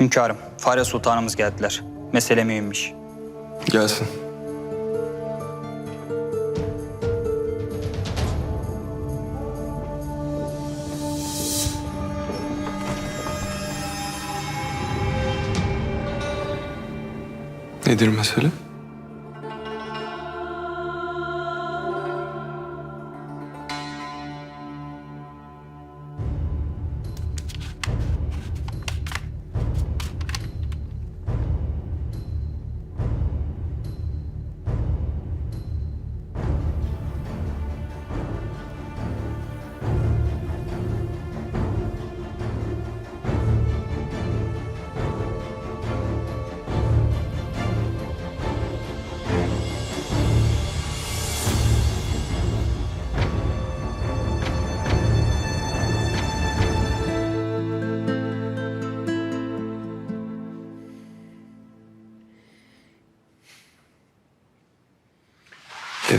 Hünkârım, Fare Sultanımız geldiler. Mesele mühimmiş. Gelsin. Nedir mesele?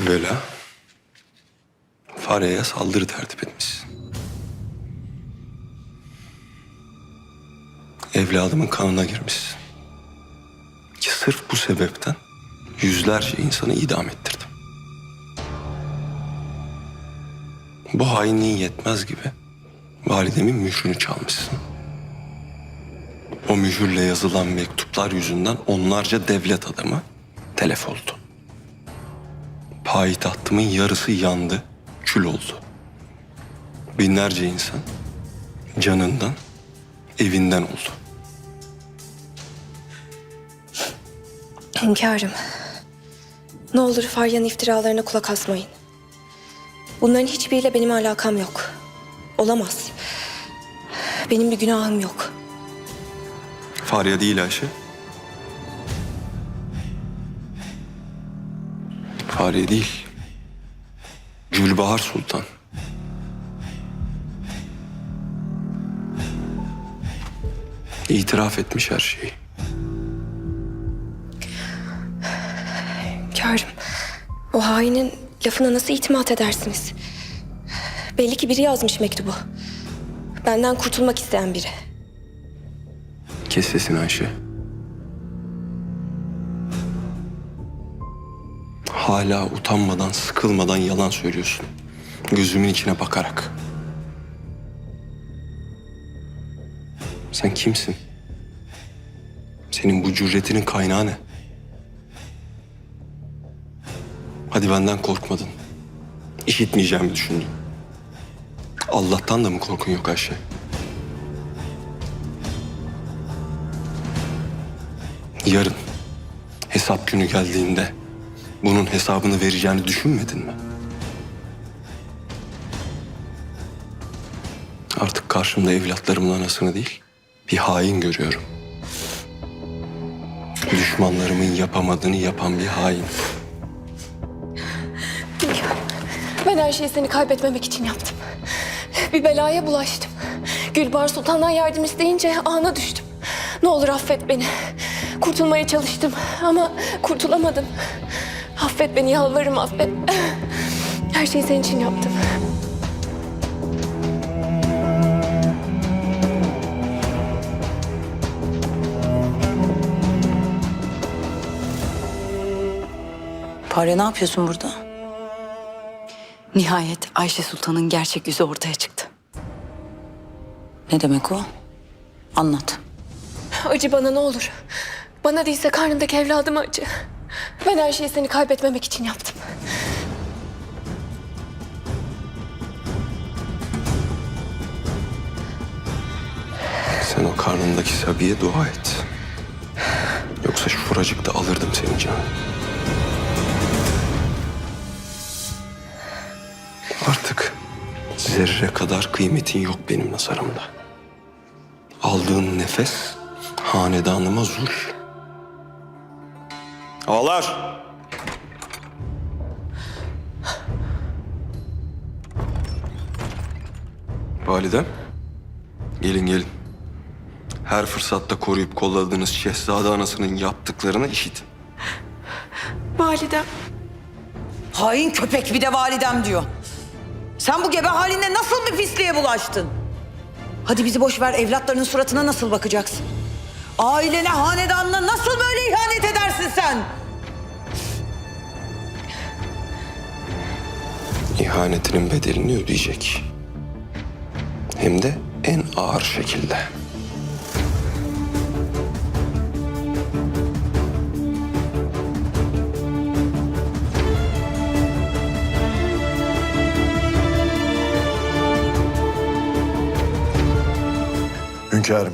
Evvela fareye saldırı tertip etmişsin. Evladımın kanına girmişsin. Ki sırf bu sebepten yüzlerce insanı idam ettirdim. Bu hainliğin yetmez gibi validemin mührünü çalmışsın. O mühürle yazılan mektuplar yüzünden onlarca devlet adamı telef oldu. Payitahtımın yarısı yandı, kül oldu. Binlerce insan canından, evinden oldu. Hünkârım. Ne olur Faryan iftiralarına kulak asmayın. Bunların hiçbiriyle benim alakam yok. Olamaz. Benim bir günahım yok. Fariye değil Ayşe. Fariye değil. Gülbahar Sultan. İtiraf etmiş her şeyi. Hünkârım. O hainin lafına nasıl itimat edersiniz? Belli ki biri yazmış mektubu. Benden kurtulmak isteyen biri. Kes sesini Ayşe. Hala utanmadan, sıkılmadan yalan söylüyorsun. Gözümün içine bakarak. Sen kimsin? Senin bu cüretinin kaynağı ne? Hadi benden korkmadın. İşitmeyeceğimi düşündün. Allah'tan da mı korkun yok Ayşe? Yarın hesap günü geldiğinde bunun hesabını vereceğini düşünmedin mi? Artık karşımda evlatlarımın anasını değil, bir hain görüyorum. Düşmanlarımın yapamadığını yapan bir hain. Hünkârım. Ben her şeyi seni kaybetmemek için yaptım. Bir belaya bulaştım. Gülbar Sultan'dan yardım isteyince ana düştüm. Ne olur affet beni. Kurtulmaya çalıştım ama kurtulamadım. Affet beni yalvarırım affet. Her şeyi senin için yaptım. Fare ne yapıyorsun burada? Nihayet Ayşe Sultan'ın gerçek yüzü ortaya çıktı. Ne demek o? Anlat. Acı bana ne olur. Bana değilse karnındaki evladıma acı. Ben her şeyi seni kaybetmemek için yaptım. Sen o karnındaki Sabi'ye dua et. Yoksa şuracıkta alırdım senin canını. Artık zerre kadar kıymetin yok benim nazarımda. Aldığın nefes hanedanıma zul. Ağlar! Validem, gelin gelin. Her fırsatta koruyup kolladığınız şehzade anasının yaptıklarını işitin. Validem. Hain köpek bir de validem diyor. Sen bu gebe halinle nasıl bir pisliğe bulaştın? Hadi bizi boş ver evlatlarının suratına nasıl bakacaksın? Ailene, hanedanına nasıl böyle ihanet edersin sen? İhanetinin bedelini ödeyecek. Hem de en ağır şekilde. Hünkârım,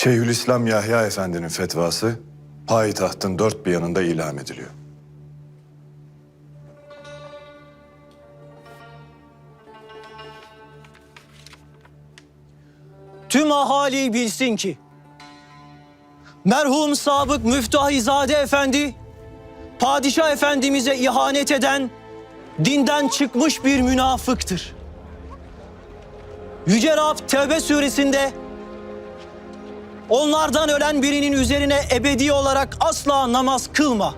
Şeyhülislam Yahya Efendi'nin fetvası payitahtın dört bir yanında ilan ediliyor. Tüm ahali bilsin ki merhum Sabık Müftahizade Efendi Padişah Efendimiz'e ihanet eden dinden çıkmış bir münafıktır. Yüce Rab Tevbe suresinde onlardan ölen birinin üzerine ebedi olarak asla namaz kılma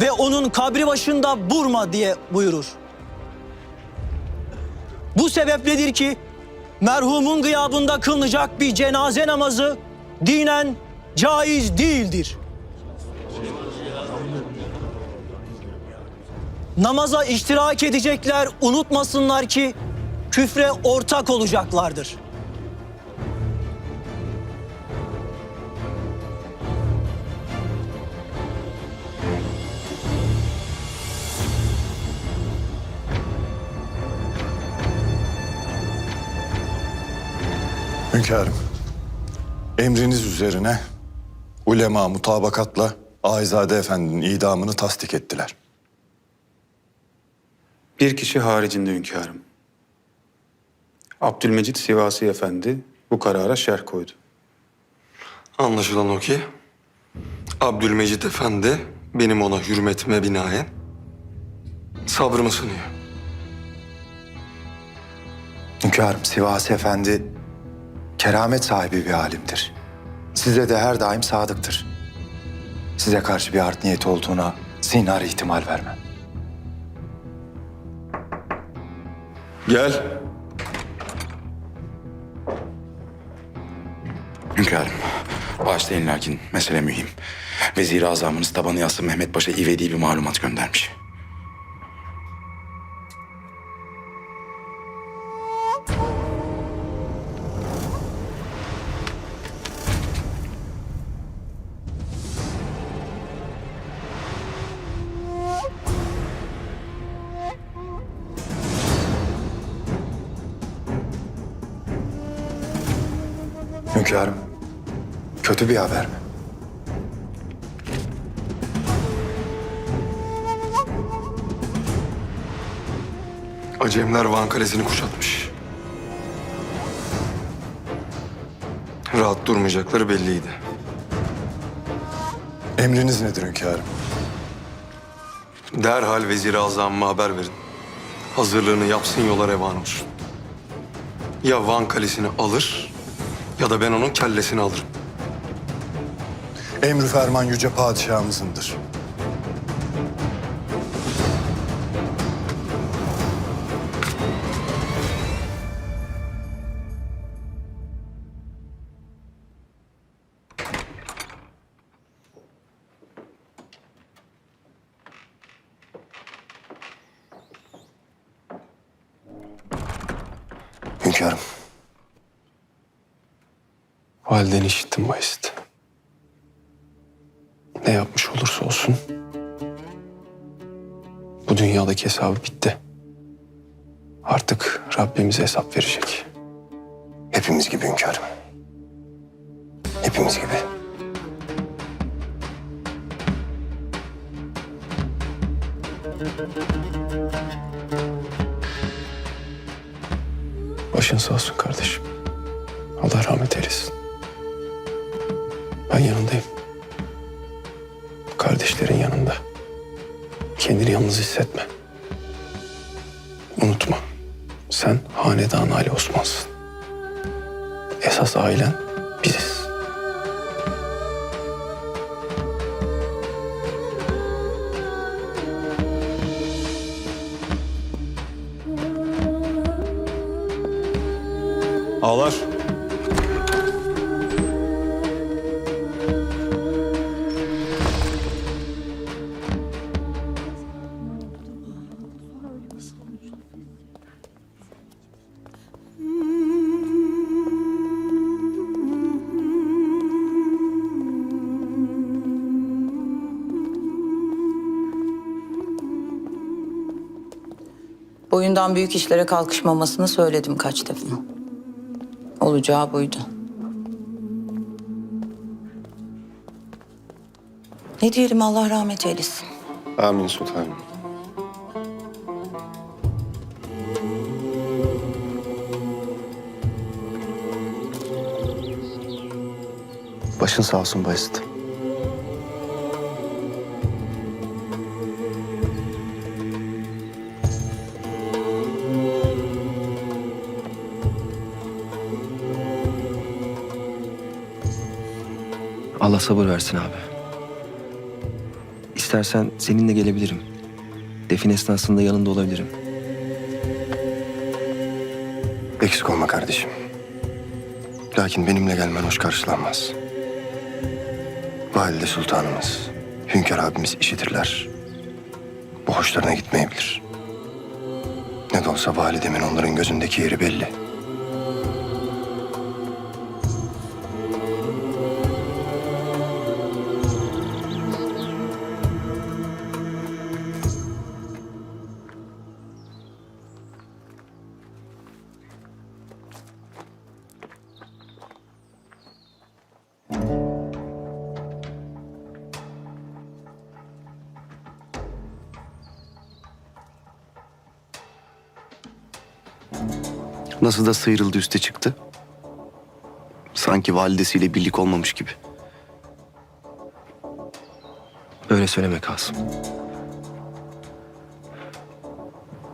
ve onun kabri başında vurma diye buyurur. Bu sebepledir ki merhumun gıyabında kılınacak bir cenaze namazı dinen caiz değildir. Namaza iştirak edecekler unutmasınlar ki küfre ortak olacaklardır. Hünkârım, emriniz üzerine ulema mutabakatla Ahizade Efendi'nin idamını tasdik ettiler. Bir kişi haricinde hünkârım. Abdülmecit Sivasi Efendi bu karara şerh koydu. Anlaşılan o ki Abdülmecit Efendi benim ona hürmetime binaen sabrımı sınıyor. Hünkârım Sivasi Efendi keramet sahibi bir alimdir. Size de her daim sadıktır. Size karşı bir art niyeti olduğuna zinhar ihtimal vermem. Gel. Hünkârım, bağışlayın lakin mesele mühim. Vezir-i Azamınız tabanı yassı Mehmet Paşa ivedi bir malumat göndermiş. Hünkârım kötü bir haber mi? Acemler Van Kalesi'ni kuşatmış. Rahat durmayacakları belliydi. Emriniz nedir hünkârım? Derhal Vezir-i Azam'a haber verin. Hazırlığını yapsın yola revan olsun. Ya Van Kalesi'ni alır ya da ben onun kellesini alırım. Emri ferman yüce padişahımızındır. Valideni işittim Bayezid. Ne yapmış olursa olsun bu dünyadaki hesabı bitti. Artık Rabbimize hesap verecek. Hepimiz gibi hünkârım. Hepimiz gibi. Başın sağ olsun kardeşim. Allah rahmet eylesin. Yanındayım. Kardeşlerin yanında. Kendini yalnız hissetme. Unutma. Sen hanedan Ali Osman'sın. Esas ailen biziz. Ağlar. Boyundan büyük işlere kalkışmamasını söyledim kaç defa. Olacağı buydu. Ne diyelim Allah rahmet eylesin. Amin sultanım. Başın sağ olsun Bayezid. Allah sabır versin abi. İstersen seninle gelebilirim. Defin esnasında yanında olabilirim. Eksik olma kardeşim. Lakin benimle gelmen hoş karşılanmaz. Valide sultanımız, hünkâr abimiz işitirler. Bu hoşlarına gitmeyebilir. Ne de olsa validemin onların gözündeki yeri belli. Nasıl da sıyrıldı üste çıktı. Sanki validesiyle birlik olmamış gibi. Öyle söyleme Kasım.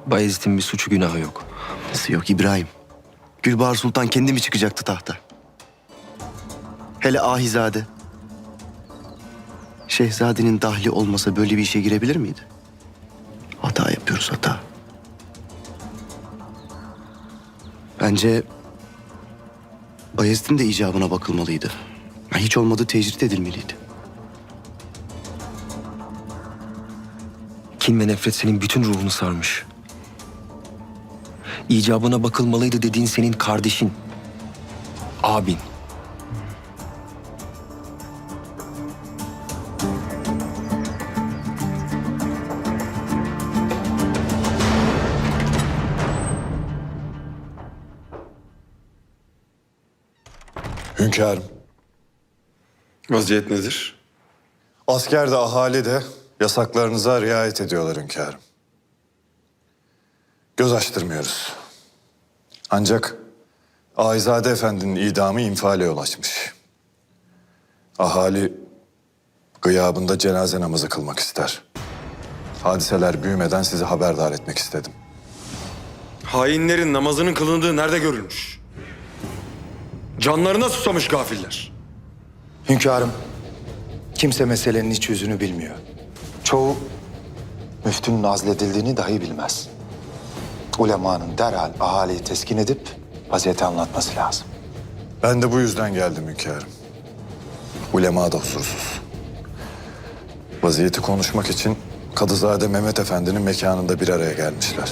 Bayezid'in bir suçu günahı yok. Nasıl yok İbrahim? Gülbahar Sultan kendi mi çıkacaktı tahta? Hele Ahizade. Şehzadenin dahli olmasa böyle bir işe girebilir miydi? Hata yapıyoruz hata. Bence Bayezid'in de icabına bakılmalıydı. Hiç olmadı tecrit edilmeliydi. Kin ve nefret senin bütün ruhunu sarmış. İcabına bakılmalıydı dediğin senin kardeşin. Abin. Hünkârım, Vaziyet nedir? asker de ahali de yasaklarınıza riayet ediyorlar hünkârım. Göz açtırmıyoruz. Ancak Aizade Efendi'nin idamı infale yol açmış. Ahali gıyabında cenaze namazı kılmak ister. Hadiseler büyümeden sizi haberdar etmek istedim. Hainlerin namazının kılındığı nerede görülmüş? Canlarına susamış gafiller. Hünkârım, kimse meselenin iç yüzünü bilmiyor. Çoğu müftünün azledildiğini dahi bilmez. Ulemanın derhal ahaliyi teskin edip vaziyeti anlatması lazım. Ben de bu yüzden geldim hünkârım. Ulema da huzursuz. Vaziyeti konuşmak için Kadızade Mehmet Efendi'nin mekanında bir araya gelmişler.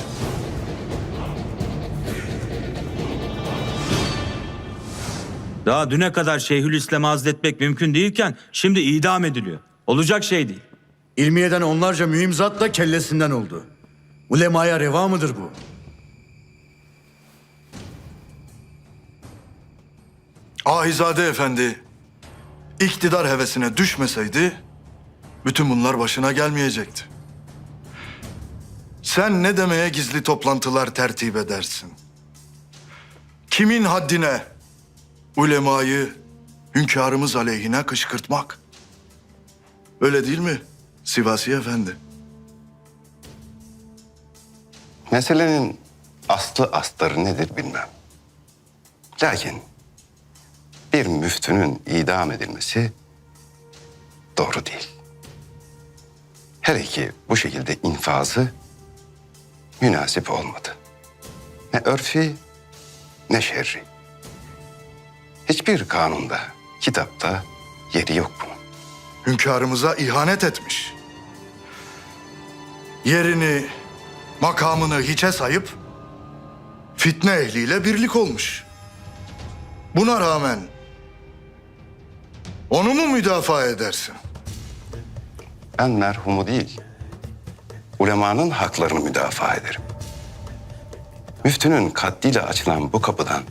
Daha düne kadar Şeyhülislam'ı azletmek mümkün değilken şimdi idam ediliyor. Olacak şey değil. İlmiye'den onlarca mühim zat da kellesinden oldu. Ulemaya reva mıdır bu? Ahizade Efendi iktidar hevesine düşmeseydi bütün bunlar başına gelmeyecekti. Sen ne demeye gizli toplantılar tertip edersin? Kimin haddine ulemayı hünkârımız aleyhine kışkırtmak? Öyle değil mi Sivasi Efendi? Meselenin aslı astarı nedir bilmem. Lakin bir müftünün idam edilmesi doğru değil. Her iki bu şekilde infazı münasip olmadı. Ne örfi ne şerri. Hiçbir kanunda, kitapta yeri yok bunun. Hünkârımıza ihanet etmiş. Yerini, makamını hiçe sayıp fitne ehliyle birlik olmuş. Buna rağmen onu mu müdafaa edersin? Ben merhumu değil, ulemanın haklarını müdafaa ederim. Müftünün katliyle açılan bu kapıdan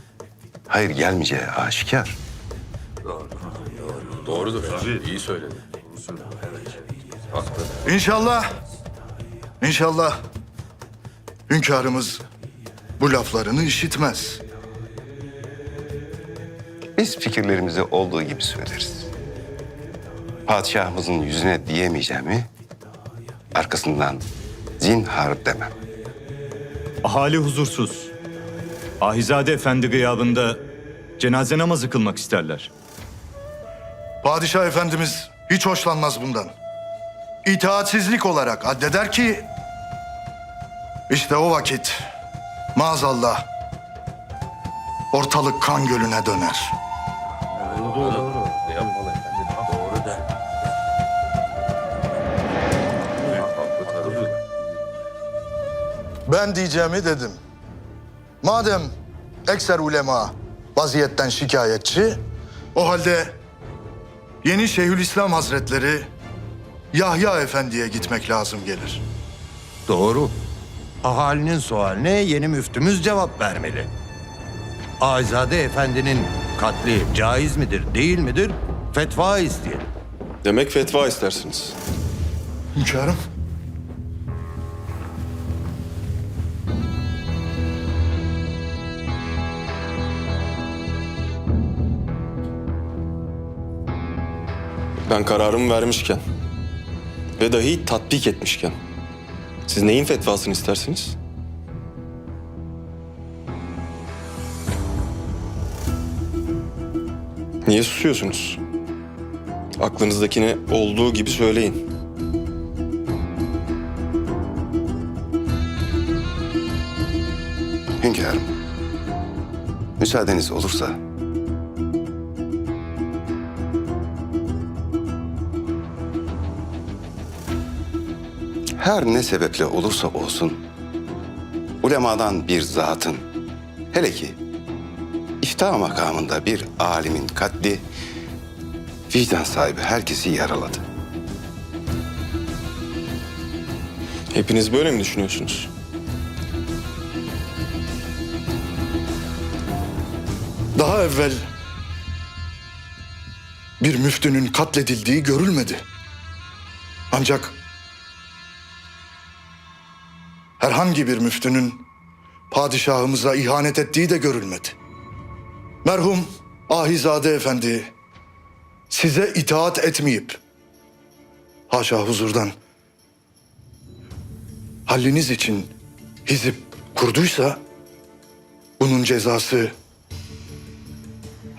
hayır gelmeyeceği aşikar. İnşallah, inşallah hünkârımız bu laflarını işitmez. Biz fikirlerimizi olduğu gibi söyleriz. Padişahımızın yüzüne diyemeyeceğimi arkasından zinhar demem. Ahali huzursuz. Ahizade Efendi gıyabında cenaze namazı kılmak isterler. Padişah Efendimiz hiç hoşlanmaz bundan. İtaatsizlik olarak addeder ki... ...işte o vakit maazallah ortalık kan gölüne döner. Ben diyeceğimi dedim. Madem ekser ulema vaziyetten şikayetçi, o halde yeni Şeyhülislam Hazretleri Yahya Efendi'ye gitmek lazım gelir. Doğru. Ahalinin sualine yeni müftümüz cevap vermeli. Azade Efendi'nin katli caiz midir, değil midir? Fetva isteyelim. Demek fetva istersiniz. Hünkârım. Ben kararımı vermişken ve dahi tatbik etmişken siz neyin fetvasını istersiniz? Niye susuyorsunuz? Aklınızdakini olduğu gibi söyleyin. Hünkârım, müsaadeniz olursa her ne sebeple olursa olsun ulemadan bir zatın hele ki iftihar makamında bir alimin katli vicdan sahibi herkesi yaraladı. Hepiniz böyle mi düşünüyorsunuz? Daha evvel bir müftünün katledildiği görülmedi. Ancak herhangi bir müftünün padişahımıza ihanet ettiği de görülmedi. Merhum Ahizade Efendi size itaat etmeyip haşa huzurdan halliniz için hizip kurduysa bunun cezası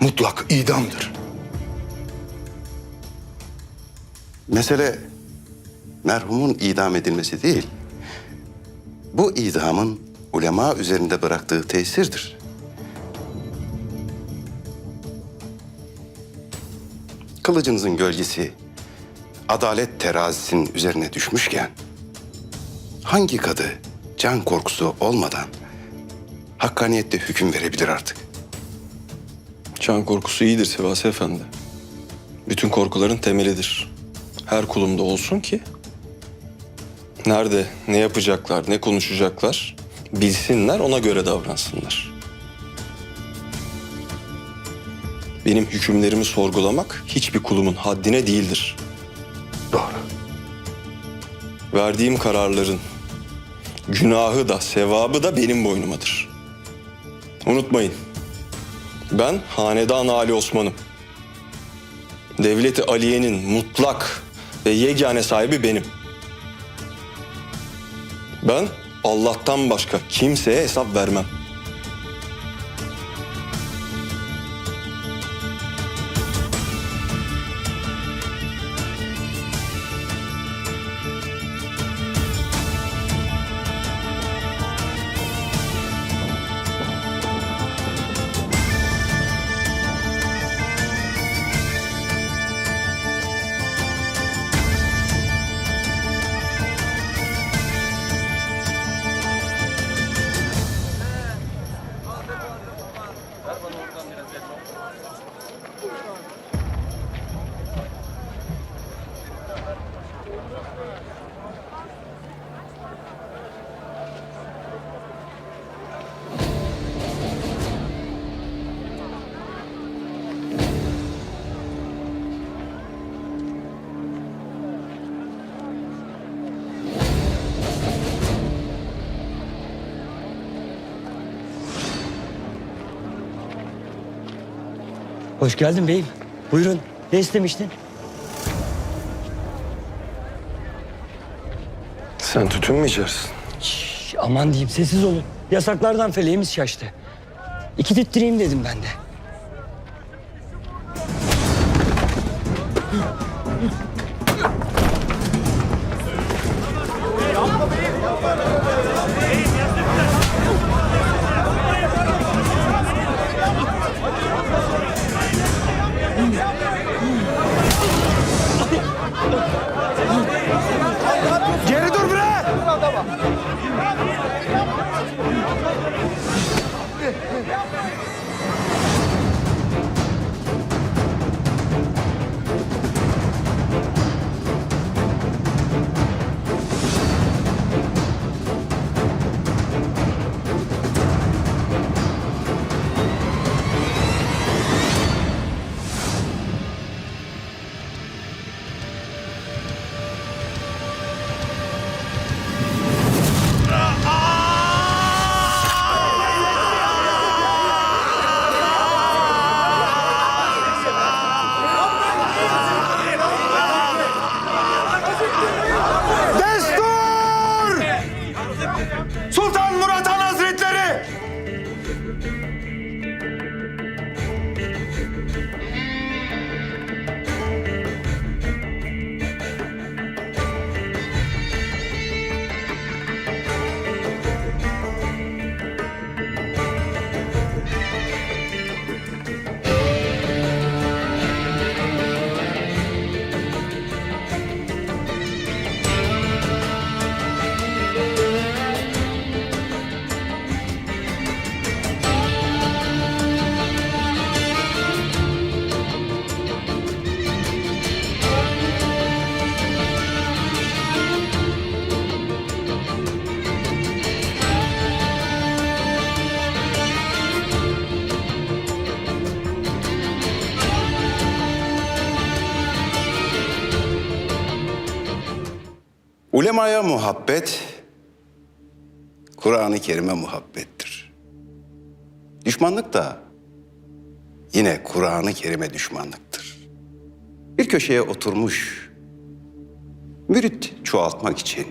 mutlak idamdır. Mesele merhumun idam edilmesi değil. Bu idamın ulema üzerinde bıraktığı tesirdir. Kılıcınızın gölgesi adalet terazisinin üzerine düşmüşken hangi kadı can korkusu olmadan hakkaniyette hüküm verebilir artık? Can korkusu iyidir Sivasi Efendi. Bütün korkuların temelidir. Her kulumda olsun ki nerede ne yapacaklar, ne konuşacaklar bilsinler, ona göre davransınlar. Benim hükümlerimi sorgulamak hiçbir kulumun haddine değildir. Doğru. Verdiğim kararların günahı da sevabı da benim boynumadır. Unutmayın. Ben Hanedan Ali Osman'ım. Devleti Aliye'nin mutlak ve yegane sahibi benim. Ben Allah'tan başka kimseye hesap vermem. Hoş geldin beyim. Buyurun. Ne istemiştin? Sen tütün mü içersin? Şş, aman diyeyim sessiz olun. Yasaklardan feleğimiz şaştı. İki tittireyim dedim ben de. Ulemaya muhabbet, Kur'an-ı Kerim'e muhabbettir. Düşmanlık da yine Kur'an-ı Kerim'e düşmanlıktır. Bir köşeye oturmuş, mürit çoğaltmak için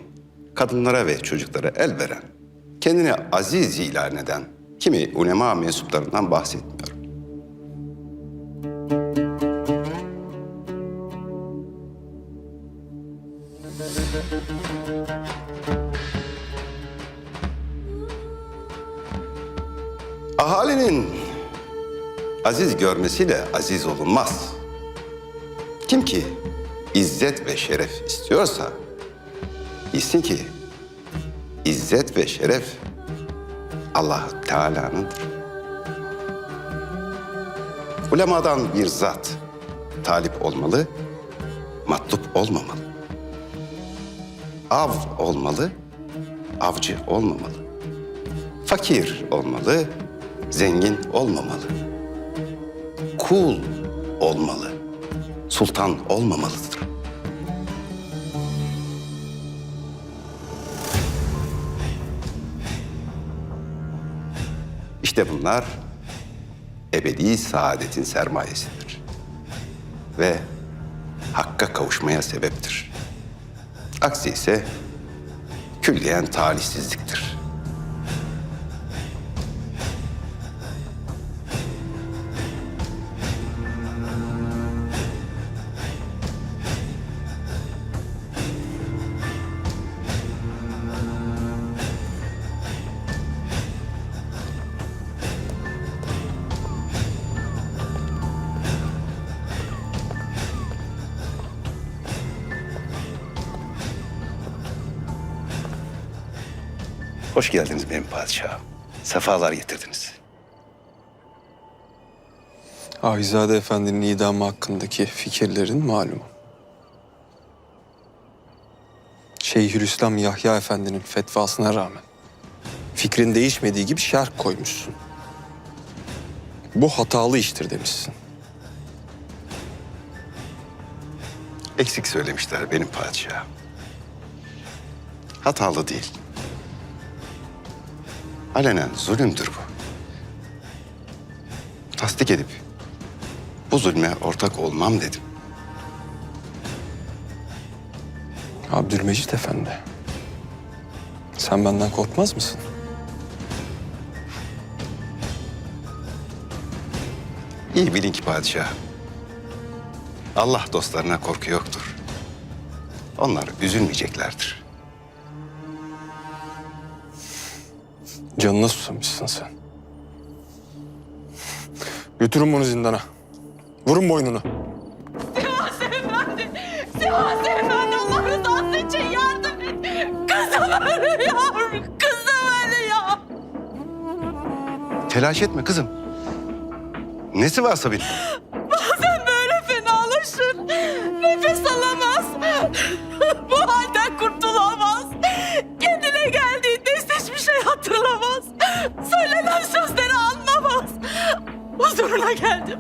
kadınlara ve çocuklara el veren, kendini aziz ilan eden kimi ulema mensuplarından bahsetmiyorum. Ahalinin aziz görmesiyle aziz olunmaz. Kim ki izzet ve şeref istiyorsa bilsin ki izzet ve şeref allah Teala'nındır. Ulemadan bir zat talip olmalı, matlup olmamalı. Av olmalı, avcı olmamalı. Fakir olmalı, zengin olmamalı. Kul olmalı, sultan olmamalıdır. İşte bunlar ebedi saadetin sermayesidir. Ve hakka kavuşmaya sebeptir. Aksi ise külliyen talihsizliktir. Hoş geldiniz benim padişahım. Sefalar getirdiniz. Ahizade Efendi'nin idamı hakkındaki fikirlerin malum. Şeyhülislam Yahya Efendi'nin fetvasına rağmen fikrin değişmediği gibi şerh koymuşsun. Bu hatalı iştir demişsin. Eksik söylemişler benim padişahım. Hatalı değil. Alenen zulümdür bu. Tasdik edip bu zulme ortak olmam dedim. Abdülmecit Efendi. Sen benden korkmaz mısın? İyi bilin ki padişahım. Allah dostlarına korku yoktur. Onlar üzülmeyeceklerdir. Canına susamışsın sen. Götürün bunu zindana. Vurun boynunu. Sivas Efendi! Sivas Efendi Allah rızası için yardım et! Kızım ölüyor! Kızım ölüyor! Telaş etme kızım. Nesi varsa bil. Huzuruna geldim.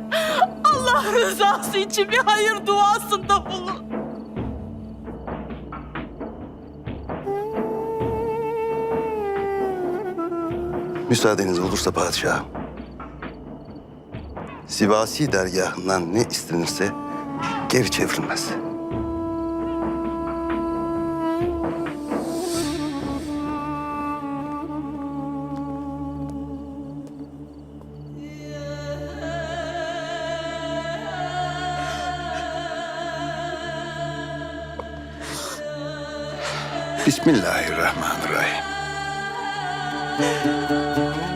Allah rızası için bir hayır duasında bulun. Müsaadeniz olursa padişahım. Sivasi dergahından ne istenirse geri çevrilmez. Bismillahirrahmanirrahim.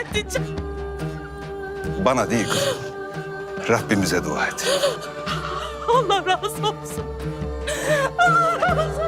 Edeceğim. Bana değil kızım. Rabbimize dua et. Allah razı olsun. Allah razı